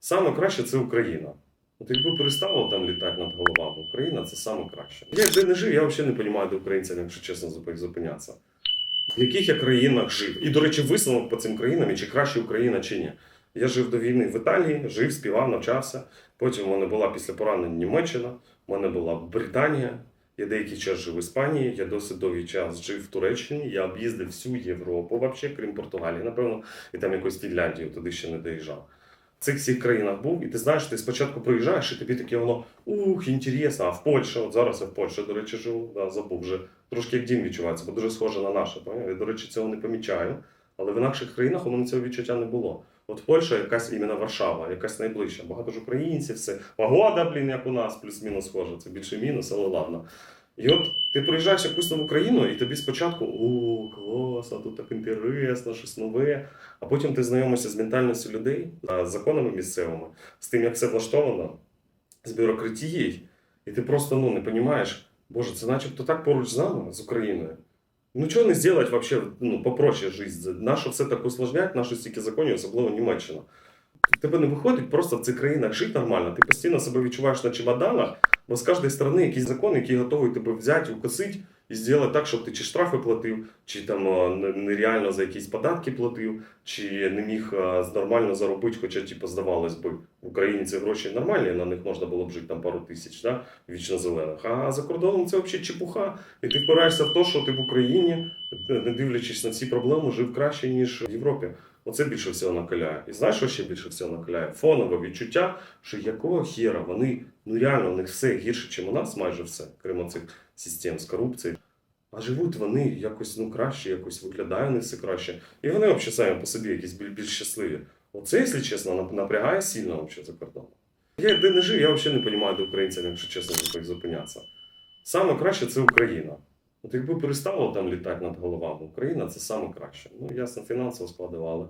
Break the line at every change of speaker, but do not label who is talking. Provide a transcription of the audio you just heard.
Саме краще це Україна. От якби перестало там літати над головами, Україна це саме краще. Я де не жив, я взагалі не розумію, де українцям, якщо чесно, зупинятися. В яких я країнах жив? І, до речі, висновок по цим країнам, і чи краще Україна, чи ні. Я жив до війни в Італії, жив, співав, навчався. Потім в мене була після поранень Німеччина, в мене була Британія. Я деякий час жив в Іспанії, я досить довгий час жив в Туреччині. Я об'їздив всю Європу, взагалі, крім Португалії, напевно, і там якось Фінляндію туди ще не доїжджав. Цих всіх країнах був, і ти знаєш, ти спочатку приїжджаєш, і тобі таке воно ух, інтересно, а в Польщі, от зараз я в Польщі, до речі, живу, да, забув вже трошки як дім відчувається, бо дуже схоже на наше. Я, до речі, цього не помічаю. Але в інакших країнах у мене цього відчуття не було. От Польща якась іменно Варшава, якась найближча. Багато ж українців, все. Погода, блін, як у нас, плюс-мінус схоже. Це більше мінус, але ладно. І от ти приїжджаєш якусь там Україну, і тобі спочатку о, клас, а тут так інтересно, щось нове. А потім ти знайомишся з ментальністю людей, з законами місцевими, з тим, як все влаштовано, з бюрократією, і ти просто ну, не розумієш, боже, це начебто так поруч з нами, з Україною. Ну чого не зробити вообще ну, попроще життя? Нащо все так усложнять, нащо стільки законів, особливо Німеччина. В тебе не виходить просто в цих країнах жити нормально. Ти постійно себе відчуваєш на чемоданах, бо з кожної сторони якийсь закон, який готовий тебе взяти, укосити і зробити так, щоб ти чи штрафи платив, чи там нереально за якісь податки платив, чи не міг нормально заробити, хоча типу, здавалось би, в Україні ці гроші нормальні, на них можна було б жити там пару тисяч, да? вічно зелених. А за кордоном це взагалі чепуха. І ти впираєшся в те, що ти в Україні, не дивлячись на ці проблеми, жив краще, ніж в Європі. Оце більше всього накаляє. І знаєш, що ще більше всього накаляє? Фонове відчуття, що якого хера вони, ну реально, у них все гірше, ніж у нас, майже все, крім цих систем з корупцією. А живуть вони якось ну, краще, якось виглядає у них все краще. І вони взагалі самі по собі якісь більш, більш щасливі. Оце, якщо чесно, напрягає сильно взагалі за кордоном. Я де не жив, я взагалі не розумію, де українцям, якщо чесно, зупи- зупинятися. Саме краще це Україна. От якби перестало там літати над головами, Україна це саме краще. Ну, ясно, фінансово складували.